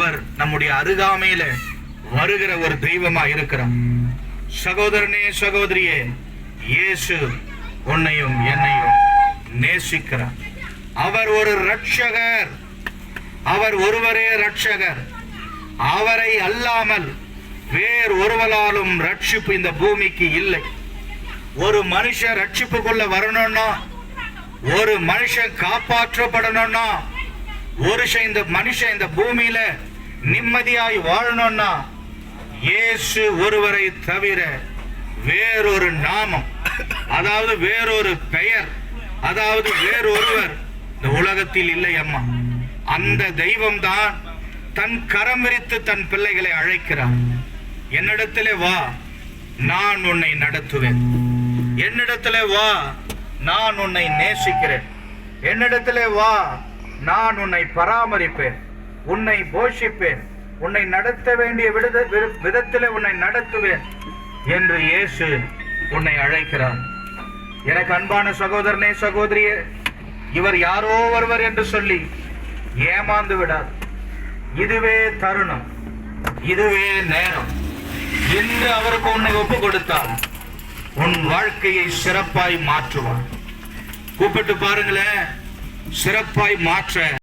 அவர் நம்முடைய அருகாமையில வருகிற ஒரு தெய்வமா இருக்கிறார். சகோதரனே சகோதரியே இயேசு உன்னையும் என்னையும் நேசிக்கிறார். அவர் ஒரு ரட்சகர் அவர் ஒருவரே ரட்சகர் அவரை அல்லாமல் வேறு ஒருவராலும் ரட்சிப்பு இந்த பூமிக்கு இல்லை. ஒரு மனுஷன் ரட்சிப்புக்குள்ள வரணும்னா ஒரு மனுஷன் காப்பாற்றப்படணும்னா புருஷன் இந்த மனுஷன் இந்த பூமியில நிம்மதியாய் வாழணும்னா இயேசு ஒருவரை தவிர வேறொரு நாமம் அதாவது வேறொரு பெயர் அதாவது வேறொருவர் இந்த உலகத்தில் இல்லை அம்மா. அந்த தெய்வம் தான் தன் கரம் விரித்து தன் பிள்ளைகளை அழைக்கிறார் என்னிடத்திலே வா நான் உன்னை நடத்துவேன். என்னிடத்திலே வா நான் உன்னை நேசிக்கிறேன். என்னிடத்திலே வா நான் உன்னை பராமரிப்பேன் உன்னை போஷிப்பேன் உன்னை நடத்த வேண்டிய விடுத விதத்தில் உன்னை நடத்துவேன் என்று இயேசு உன்னை அழைக்கிறார். எனக்கு அன்பான சகோதரனே சகோதரியே இவர் யாரோ ஒருவர் என்று சொல்லி ஏமாந்து விடார். இதுவே தருணம் இதுவே நேரம். இன்று அவருக்கு உன்னை ஒப்பு கொடுத்தால் உன் வாழ்க்கையை சிறப்பாய் மாற்றுவார். கூப்பிட்டு பாருங்களேன். சிறப்பாய் மாற்ற